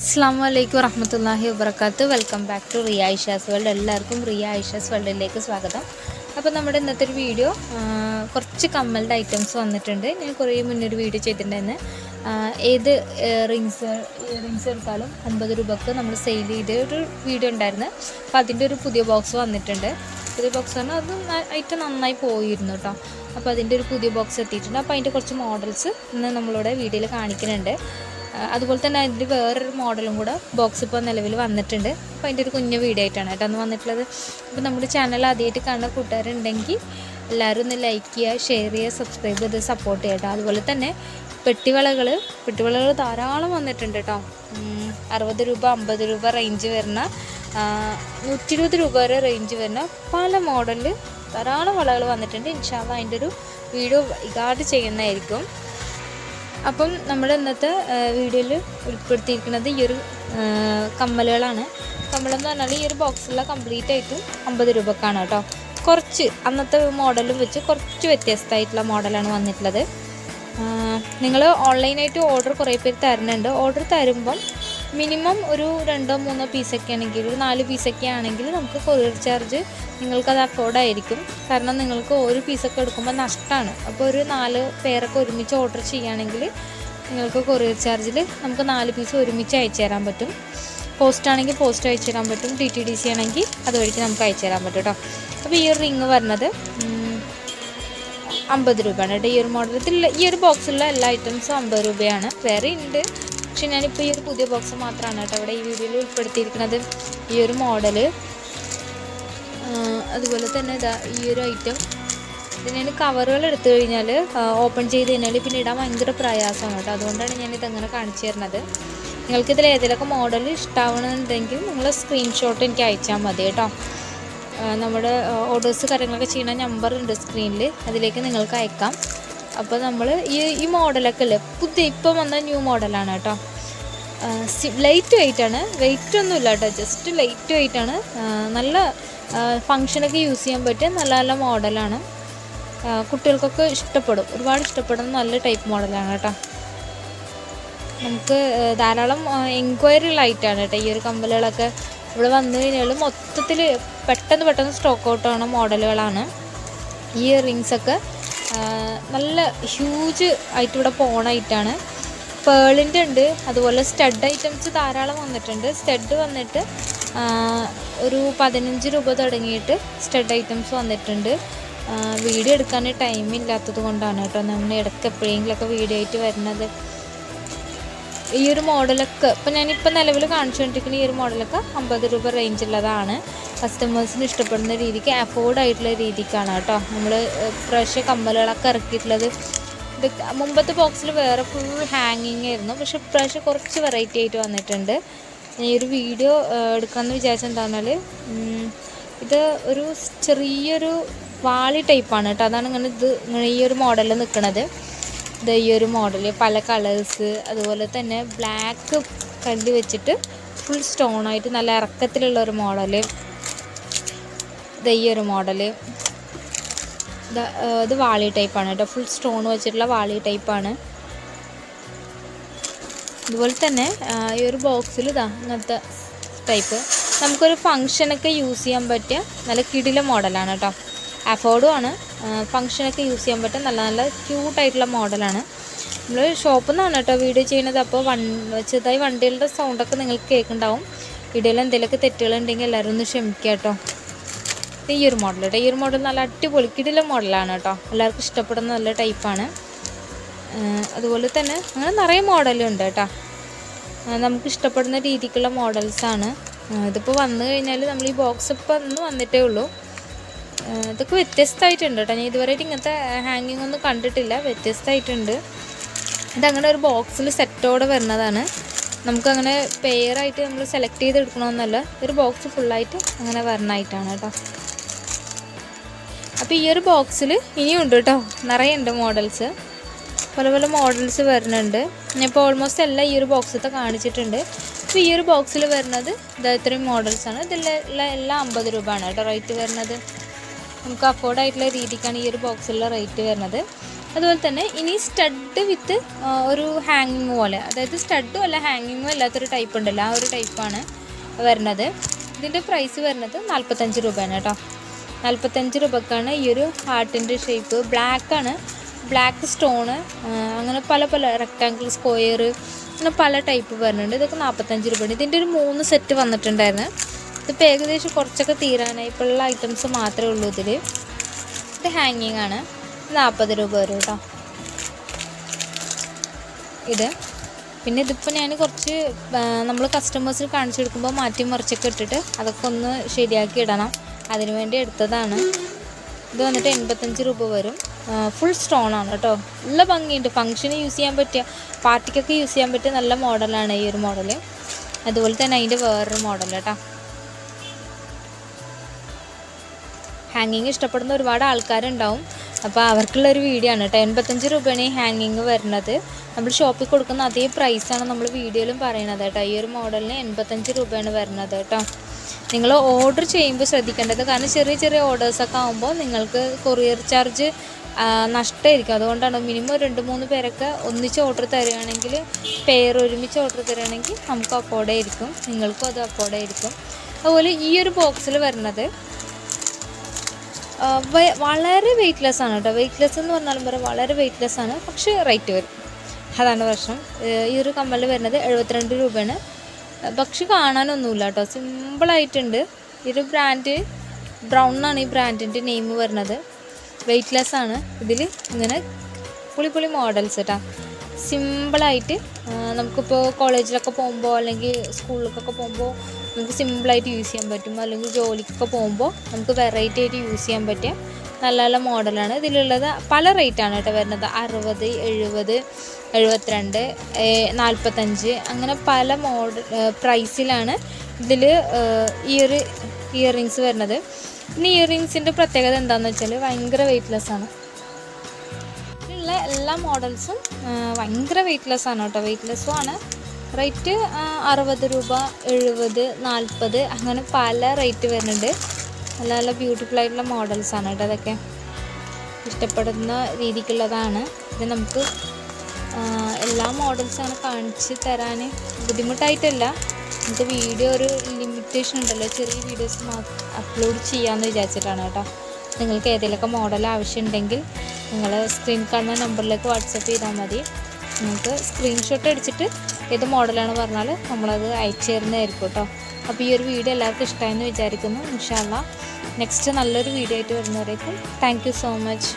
അസ്സാം വലൈക്കും വറഹമത്തല്ലാഹി വബർക്കാത്ത് welcome back to Riya Aisha's world. എല്ലാവർക്കും റിയ ഐഷാസ് വേൾഡിലേക്ക് സ്വാഗതം. അപ്പോൾ നമ്മുടെ ഇന്നത്തെ ഒരു വീഡിയോ കുറച്ച് കമ്മലിന്റെ ഐറ്റംസ് വന്നിട്ടുണ്ട്. ഞാൻ കുറേ മുന്നൊരു വീഡിയോ ചെയ്തിട്ടുണ്ടായിരുന്നു. ഏത് റിങ്സ് റിങ്സ് എടുത്താലും അൻപത് രൂപക്ക് നമ്മൾ സെയിൽ ചെയ്ത ഒരു വീഡിയോ ഉണ്ടായിരുന്നു. അപ്പോൾ അതിന്റെ ഒരു പുതിയ ബോക്സ് വന്നിട്ടുണ്ട്. പുതിയ ബോക്സ് പറഞ്ഞാൽ അത് ഐറ്റം നന്നായി പോയിരുന്നു കേട്ടോ. അപ്പോൾ അതിന്റെ ഒരു പുതിയ ബോക്സ് എത്തിയിട്ടുണ്ട്. അപ്പോൾ അതിന്റെ കുറച്ച് മോഡൽസ് ഇന്ന് നമ്മളിവിടെ വീഡിയോയിൽ കാണിക്കുന്നുണ്ട്. അതുപോലെ തന്നെ അതിന്റെ വേറൊരു മോഡലും കൂടെ ബോക്സ് ഇപ്പോൾ നിലവിൽ വന്നിട്ടുണ്ട്. അപ്പോൾ അതിന്റെ ഒരു കുഞ്ഞു വീഡിയോ ആയിട്ടാണ് കേട്ടോ അന്ന് വന്നിട്ടുള്ളത്. അപ്പോൾ നമ്മുടെ ചാനൽ ആദ്യമായിട്ട് കാണുന്ന കൂട്ടുകാരുണ്ടെങ്കിൽ എല്ലാവരും ഒന്ന് ലൈക്ക് ചെയ്യുക ഷെയർ ചെയ്യുക സബ്സ്ക്രൈബ് ചെയ്ത് സപ്പോർട്ട് ചെയ്യുക കേട്ടോ. അതുപോലെ തന്നെ പെട്ടിവളകൾ പെട്ടിവളകൾ ധാരാളം വന്നിട്ടുണ്ട് കേട്ടോ. അറുപത് രൂപ അമ്പത് രൂപ റേഞ്ച് വരുന്ന നൂറ്റി ഇരുപത് രൂപ വരെ റേഞ്ച് വരുന്ന പല മോഡലിൽ ധാരാളം വളകൾ വന്നിട്ടുണ്ട്. ഇൻഷാല്ല അതിന്റെ ഒരു വീഡിയോ ഇഗാർഡ് ചെയ്യുന്നതായിരിക്കും. അപ്പം നമ്മൾ ഇന്നത്തെ വീഡിയോയിൽ ഉൾപ്പെടുത്തിയിരിക്കുന്നത് ഈ ഒരു കമ്മലുകളാണ്. കമ്മലെന്ന് പറഞ്ഞാൽ ഈ ഒരു ബോക്സിലുള്ള കംപ്ലീറ്റ് ആയിട്ടും അമ്പത് രൂപക്കാണ് കേട്ടോ. കുറച്ച് അന്നത്തെ മോഡലും വെച്ച് കുറച്ച് വ്യത്യസ്തമായിട്ടുള്ള മോഡലാണ് വന്നിട്ടുള്ളത്. നിങ്ങൾ ഓൺലൈനായിട്ട് ഓർഡർ കുറേ പേര് തരുന്നുണ്ട്. ഓർഡർ തരുമ്പം മിനിമം ഒരു രണ്ടോ മൂന്നോ പീസൊക്കെ ആണെങ്കിൽ ഒരു നാല് പീസൊക്കെ ആണെങ്കിൽ നമുക്ക് കൊറിയർ ചാർജ് നിങ്ങൾക്കത് അഫോർഡായിരിക്കും കാരണം നിങ്ങൾക്ക് ഒരു പീസൊക്കെ എടുക്കുമ്പോൾ നഷ്ടമാണ് അപ്പോൾ ഒരു നാല് പേരൊക്കെ ഒരുമിച്ച് ഓർഡർ ചെയ്യുകയാണെങ്കിൽ നിങ്ങൾക്ക് കൊറിയർ ചാർജിൽ നമുക്ക് നാല് പീസ് ഒരുമിച്ച് അയച്ചു തരാൻ പറ്റും. പോസ്റ്റ് ആണെങ്കിൽ പോസ്റ്റ് അയച്ചു തരാൻ പറ്റും. ടി ടി ഡി സി ആണെങ്കിൽ അതുവഴിക്ക് നമുക്ക് അയച്ചു തരാൻ പറ്റും കേട്ടോ. അപ്പോൾ ഈ ഒരു റിങ് വരുന്നത് അമ്പത് രൂപയാണ് കേട്ടോ. ഈ ഒരു മോഡലത്തിൽ ഈ ഒരു ബോക്സിലുള്ള എല്ലാ ഐറ്റംസും അമ്പത് രൂപയാണ്. വേറെ ഉണ്ട്. പക്ഷെ ഞാനിപ്പോൾ ഈ ഒരു പുതിയ ബോക്സ് മാത്രമാണ് കേട്ടോ ഇവിടെ ഈ വീഡിയോയിൽ ഉൾപ്പെടുത്തിയിരിക്കുന്നത്. ഈ ഒരു മോഡൽ അതുപോലെ തന്നെ ഇതാ ഈ ഒരു ഐറ്റം ഇതിന് കവറുകൾ എടുത്തു കഴിഞ്ഞാൽ ഓപ്പൺ ചെയ്ത് കഴിഞ്ഞാൽ പിന്നെ ഇടാൻ ഭയങ്കര പ്രയാസമാണ് കേട്ടോ. അതുകൊണ്ടാണ് ഞാനിത് അങ്ങനെ കാണിച്ചു തരുന്നത്. നിങ്ങൾക്ക് ഇതിൽ ഏതെങ്കിലുമൊക്കെ മോഡൽ ഇഷ്ടമാവണമെന്നുണ്ടെങ്കിൽ നിങ്ങൾ സ്ക്രീൻഷോട്ട് എനിക്ക് അയച്ചാൽ മതി കേട്ടോ. നമ്മുടെ ഓർഡേഴ്സ് കാര്യങ്ങളൊക്കെ ചെയ്യുന്ന നമ്പർ ഉണ്ട് സ്ക്രീനിൽ അതിലേക്ക് നിങ്ങൾക്ക് അയക്കാം. അപ്പോൾ നമ്മൾ ഈ ഈ മോഡലൊക്കെ അല്ലേ? പുതിയ ഇപ്പം വന്ന ന്യൂ മോഡലാണ് കേട്ടോ. ലൈറ്റ് വെയിറ്റ് ആണ്. വെയിറ്റ് ഒന്നുമില്ല കേട്ടോ. ജസ്റ്റ് ലൈറ്റ് വെയിറ്റ് ആണ്. ആ, നല്ല ഫങ്ഷനൊക്കെ യൂസ് ചെയ്യാൻ പറ്റിയ നല്ല നല്ല മോഡലാണ്. കുട്ടികൾക്കൊക്കെ ഇഷ്ടപ്പെടും. ഒരുപാട് ഇഷ്ടപ്പെടുന്ന നല്ല ടൈപ്പ് മോഡലാണ് കേട്ടോ. നമുക്ക് ധാരാളം എൻക്വയറി ലൈറ്റാണ് കേട്ടോ. ഈ ഒരു കമ്പലുകളൊക്കെ ഇവിടെ വന്നു കഴിഞ്ഞാൽ മൊത്തത്തിൽ പെട്ടെന്ന് പെട്ടെന്ന് സ്റ്റോക്ക് ഔട്ട് ആവുന്ന മോഡലുകളാണ്. ഈ റിങ്സൊക്കെ നല്ല ഹ്യൂജ് ആയിട്ട് ഇവിടെ പോണായിട്ടാണ് പേളിന്റെ ഉണ്ട് അതുപോലെ സ്റ്റഡ് ഐറ്റംസ് ധാരാളം വന്നിട്ടുണ്ട്. സ്റ്റഡ് വന്നിട്ട് ഒരു പതിനഞ്ച് രൂപ തുടങ്ങിയിട്ട് സ്റ്റഡ് ഐറ്റംസ് വന്നിട്ടുണ്ട്. വീഡിയോ എടുക്കാൻ ടൈം ഇല്ലാത്തത് കൊണ്ടാണ് കേട്ടോ. നമ്മൾ ഇടയ്ക്ക് എപ്പോഴെങ്കിലുമൊക്കെ വീഡിയോ ആയിട്ട് വരുന്നത്. ഈ ഒരു മോഡലൊക്കെ ഇപ്പം ഞാനിപ്പോൾ നിലവിൽ കാണിച്ചുകൊണ്ടിരിക്കുന്ന ഈ ഒരു മോഡലൊക്കെ അമ്പത് രൂപ റേഞ്ചുള്ളതാണ് കസ്റ്റമേഴ്സിന് ഇഷ്ടപ്പെടുന്ന രീതിക്ക് അഫോർഡ് ആയിട്ടുള്ള രീതിക്കാണ് കേട്ടോ. നമ്മൾ ഫ്രഷ് കമ്മലുകളൊക്കെ ഇറക്കിയിട്ടുള്ളത്. ഇത് മുമ്പത്തെ ബോക്സിൽ വേറെ ഫുൾ ഹാങ്ങിങ് ആയിരുന്നു. പക്ഷെ ഇപ്രാവശ്യം കുറച്ച് വെറൈറ്റി ആയിട്ട് വന്നിട്ടുണ്ട്. ഞാൻ ഈ ഒരു വീഡിയോ എടുക്കാമെന്ന് വിചാരിച്ചെന്താണെന്നാൽ ഇത് ഒരു ചെറിയൊരു വാളി ടൈപ്പാണ് കേട്ടോ. അതാണ് ഇങ്ങനെ ഇത് ഇങ്ങനെ ഈ ഒരു മോഡലിൽ നിൽക്കുന്നത് ഇത് ഈ ഒരു മോഡൽ പല കളേഴ്സ് അതുപോലെ തന്നെ ബ്ലാക്ക് കല്ല് വെച്ചിട്ട് ഫുൾ സ്റ്റോൺ ആയിട്ട് നല്ല ഇറക്കത്തിലുള്ള ഒരു മോഡൽ ഇത് ഈ ഒരു മോഡൽ ഇത് വാളി ടൈപ്പാണ് കേട്ടോ. ഫുൾ സ്റ്റോൺ വെച്ചിട്ടുള്ള വാളി ടൈപ്പാണ് അതുപോലെ തന്നെ ഈ ഒരു ബോക്സിൽ ഇതാ ഇങ്ങനത്തെ ടൈപ്പ് നമുക്കൊരു ഫങ്ഷനൊക്കെ യൂസ് ചെയ്യാൻ പറ്റിയ നല്ല കിടില മോഡലാണ് കേട്ടോ. അഫോർഡും ആണ്. ഫങ്ഷനൊക്കെ യൂസ് ചെയ്യാൻ പറ്റും. നല്ല നല്ല ക്യൂട്ടായിട്ടുള്ള മോഡലാണ് നമ്മൾ ഷോപ്പിൽ നിന്നാണ് കേട്ടോ വീഡിയോ ചെയ്യുന്നത്. അപ്പോൾ വൺ ചെറുതായി വണ്ടികളുടെ സൗണ്ടൊക്കെ നിങ്ങൾക്ക് കേൾക്കുന്നുണ്ടാവും. വീഡിയോയിൽ എന്തെങ്കിലുമൊക്കെ തെറ്റുകളുണ്ടെങ്കിൽ എല്ലാവരും ഒന്ന് ക്ഷമിക്കുക കേട്ടോ. ഈ ഒരു മോഡൽ കേട്ടോ ഈ ഒരു മോഡൽ നല്ല അടിപൊളി മോഡലാണ് കേട്ടോ. എല്ലാവർക്കും ഇഷ്ടപ്പെടുന്ന നല്ല ടൈപ്പാണ് അതുപോലെ തന്നെ അങ്ങനെ നിറയെ മോഡലുണ്ട് കേട്ടോ. നമുക്ക് ഇഷ്ടപ്പെടുന്ന രീതിക്കുള്ള മോഡൽസാണ് ഇതിപ്പോൾ വന്നു കഴിഞ്ഞാൽ നമ്മൾ ഈ ബോക്സ് ഇപ്പോൾ ഒന്ന് വന്നിട്ടേ ഉള്ളൂ. ഇതൊക്കെ വ്യത്യസ്തമായിട്ടുണ്ട് കേട്ടോ. ഞാൻ ഇതുവരെയായിട്ട് ഇങ്ങനത്തെ ഹാങ്ങിങ് ഒന്നും കണ്ടിട്ടില്ല. വ്യത്യസ്തമായിട്ടുണ്ട്. ഇതങ്ങനെ ഒരു ബോക്സിൽ സെറ്റോടെ വരുന്നതാണ്. നമുക്കങ്ങനെ പെയറായിട്ട് നമ്മൾ സെലക്ട് ചെയ്ത് എടുക്കണമെന്നല്ല ഒരു ബോക്സ് ഫുള്ളായിട്ട് അങ്ങനെ വരണമായിട്ടാണ് കേട്ടോ. അപ്പോൾ ഈ ഒരു ബോക്സിൽ ഇനിയുണ്ട് കേട്ടോ. നിറയെ ഉണ്ട് മോഡൽസ് പല പല മോഡൽസ് വരുന്നുണ്ട്. ഇപ്പോൾ ഓൾമോസ്റ്റ് എല്ലാം ഈ ഒരു ബോക്സത്തെ കാണിച്ചിട്ടുണ്ട്. അപ്പോൾ ഈ ഒരു ബോക്സിൽ വരുന്നത് ഇതാ ഇത്രയും മോഡൽസാണ് ഇതിലുള്ള എല്ലാം അമ്പത് രൂപയാണ് കേട്ടോ. റേറ്റ് വരുന്നത്. നമുക്ക് അഫോർഡ് ആയിട്ടുള്ള രീതിക്കാണ് ഈ ഒരു ബോക്സിലുള്ള റേറ്റ് വരുന്നത്. അതുപോലെ തന്നെ ഇനി സ്റ്റഡ് വിത്ത് ഒരു ഹാങ്ങിങ് പോലെ അതായത് സ്റ്റഡും അല്ല ഹാങ്ങിങ്ങും അല്ലാത്തൊരു ടൈപ്പ് ഉണ്ടല്ലോ ആ ഒരു ടൈപ്പാണ് വരുന്നത്. ഇതിന്റെ പ്രൈസ് വരുന്നത് നാൽപ്പത്തഞ്ച് രൂപയാണ് കേട്ടോ. നാൽപ്പത്തഞ്ച് രൂപക്കാണ് ഈ ഒരു ഹാർട്ടിന്റെ ഷേപ്പ് ബ്ലാക്കാണ് ബ്ലാക്ക് സ്റ്റോണ് അങ്ങനെ പല പല റെക്ടാങ്കിൾ സ്ക്വയർ അങ്ങനെ പല ടൈപ്പ് വരുന്നുണ്ട്. ഇതൊക്കെ നാൽപ്പത്തഞ്ച് രൂപയാണ്. ഇതിന്റെ ഒരു മൂന്ന് സെറ്റ് വന്നിട്ടുണ്ടായിരുന്നു. ഇതിപ്പോൾ ഏകദേശം കുറച്ചൊക്കെ തീരാനായി. ഇപ്പോൾ ഉള്ള ഐറ്റംസ് മാത്രമേ ഉള്ളൂ ഇതിൽ ഇത് ഹാങ്ങിങ് ആണ്. നാൽപ്പത് രൂപ വരും കേട്ടോ. ഇത്. പിന്നെ ഇതിപ്പോൾ ഞാൻ കുറച്ച് നമ്മൾ കസ്റ്റമേഴ്സിന് കാണിച്ചു കൊടുക്കുമ്പോൾ മാറ്റി മറിച്ചൊക്കെ ഇട്ടിട്ട് അതൊക്കെ ഒന്ന് ശരിയാക്കി ഇടണം. അതിനു വേണ്ടി എടുത്തതാണ്. ഇത് വന്നിട്ട് എൺപത്തഞ്ച് രൂപ വരും. ഫുൾ സ്റ്റോൺ ആണ് കേട്ടോ. നല്ല ഭംഗിയുണ്ട്. ഫംഗ്ഷന് യൂസ് ചെയ്യാൻ പറ്റിയ പാർട്ടിക്കൊക്കെ യൂസ് ചെയ്യാൻ പറ്റിയ നല്ല മോഡലാണ് ഈ ഒരു മോഡൽ അതുപോലെ തന്നെ അതിന്റെ വേറൊരു മോഡൽ കേട്ടോ. ഹാങ്ങിങ് ഇഷ്ടപ്പെടുന്ന ഒരുപാട് ആൾക്കാരുണ്ടാവും. അപ്പോൾ അവർക്കുള്ള ഒരു വീഡിയോ ആണ് കേട്ടോ എൺപത്തഞ്ച് രൂപയാണ് ഈ ഹാങ്ങിങ് വരുന്നത്. നമ്മൾ ഷോപ്പിൽ കൊടുക്കുന്ന അതേ പ്രൈസാണ് നമ്മൾ വീഡിയോയിലും പറയുന്നത് കേട്ടോ ഈ ഒരു മോഡലിന് എൺപത്തഞ്ച് രൂപയാണ് വരുന്നത് കേട്ടോ നിങ്ങൾ ഓർഡർ ചെയ്യുമ്പോൾ ശ്രദ്ധിക്കേണ്ടത് കാരണം ചെറിയ ചെറിയ ഓർഡേഴ്സൊക്കെ ആകുമ്പോൾ നിങ്ങൾക്ക് കൊറിയർ ചാർജ് നഷ്ടമായിരിക്കും. അതുകൊണ്ടാണ് മിനിമം രണ്ട് മൂന്ന് പേരൊക്കെ ഒന്നിച്ച് ഓർഡർ തരികയാണെങ്കിൽ പെയർ ഒരുമിച്ച് ഓർഡർ തരികയാണെങ്കിൽ നമുക്ക് അഫോർഡ് ആയിരിക്കും. നിങ്ങൾക്കും അത് അഫോർഡ് ആയിരിക്കും. അതുപോലെ ഈ ഒരു ബോക്സിൽ വരുന്നത് വളരെ വെയ്റ്റ്ലെസ് ആണ് കേട്ടോ. വെയ്റ്റ്ലെസ് എന്ന് പറഞ്ഞാലും പറയാം വളരെ വെയ്റ്റ്ലെസ് ആണ്. പക്ഷേ റേറ്റ് വരും. അതാണ് പ്രശ്നം. ഈ ഒരു കമ്മൽ വരുന്നത് എഴുപത്തിരണ്ട് രൂപയാണ്. പക്ഷെ കാണാനൊന്നുമില്ല കേട്ടോ. സിമ്പിളായിട്ടുണ്ട് ഈ ഒരു ബ്രാൻഡ് ബ്രൗൺ ആണ് ഈ ബ്രാൻഡിന്റെ നെയിം വരുന്നത്. വെയ്റ്റ്ലെസ് ആണ്. ഇതിൽ ഇങ്ങനെ പുളി പുളി മോഡൽസ് കേട്ടോ സിമ്പിളായിട്ട് നമുക്കിപ്പോൾ കോളേജിലൊക്കെ പോകുമ്പോൾ അല്ലെങ്കിൽ സ്കൂളിലേക്കൊക്കെ പോകുമ്പോൾ നമുക്ക് സിമ്പിളായിട്ട് യൂസ് ചെയ്യാൻ പറ്റും. അല്ലെങ്കിൽ ജോലിക്കൊക്കെ പോകുമ്പോൾ നമുക്ക് വെറൈറ്റി ആയിട്ട് യൂസ് ചെയ്യാൻ പറ്റിയ നല്ല നല്ല മോഡലാണ്. ഇതിലുള്ളത് പല റേറ്റാണ് കേട്ടോ വരുന്നത്. അറുപത് എഴുപത് എഴുപത്തിരണ്ട് നാൽപ്പത്തഞ്ച് അങ്ങനെ പല മോഡൽ പ്രൈസിലാണ് ഇതിൽ ഒരു ഇയറിങ്സ് വരുന്നത്. പിന്നെ ഇയറിങ്സിന്റെ പ്രത്യേകത എന്താണെന്ന് വെച്ചാൽ ഭയങ്കര വെയ്റ്റ്ലെസ് ആണ്. ഇതിലുള്ള എല്ലാ മോഡൽസും ഭയങ്കര വെയ്റ്റ്ലെസ് ആണ് കേട്ടോ. വെയ്റ്റ്ലെസ്സും ആണ്. റേറ്റ് അറുപത് രൂപ എഴുപത് നാൽപ്പത് അങ്ങനെ പല റേറ്റ് വരുന്നുണ്ട്. നല്ല നല്ല ബ്യൂട്ടിഫുൾ ആയിട്ടുള്ള മോഡൽസ് ആണ് കേട്ടോ അതൊക്കെ. ഇഷ്ടപ്പെടുന്ന രീതിക്കുള്ളതാണ്. ഇത് നമുക്ക് എല്ലാ മോഡൽസാണ് കാണിച്ച് തരാൻ ബുദ്ധിമുട്ടായിട്ടല്ല. നമുക്ക് വീഡിയോ ഒരു ലിമിറ്റേഷൻ ഉണ്ടല്ലോ. ചെറിയ വീഡിയോസ് അപ്ലോഡ് ചെയ്യാമെന്ന് വിചാരിച്ചിട്ടാണ് കേട്ടോ. നിങ്ങൾക്ക് ഏതെങ്കിലുമൊക്കെ മോഡൽ ആവശ്യമുണ്ടെങ്കിൽ നിങ്ങൾ സ്ക്രീൻ കാണുന്ന നമ്പറിലേക്ക് വാട്സപ്പ് ചെയ്താൽ മതി. നിങ്ങൾക്ക് സ്ക്രീൻഷോട്ട് അടിച്ചിട്ട് ഏത് മോഡലാണ് പറഞ്ഞാൽ നമ്മളത് അയച്ചു തരുന്നതായിരിക്കും കേട്ടോ അപ്പോൾ ഈ ഒരു വീഡിയോ എല്ലാവർക്കും ഇഷ്ടമായെന്ന് വിചാരിക്കുന്നു. ഇൻഷാല്ല നെക്സ്റ്റ് നല്ലൊരു വീഡിയോ ആയിട്ട് വരുന്നവരേക്കും താങ്ക് സോ മച്ച്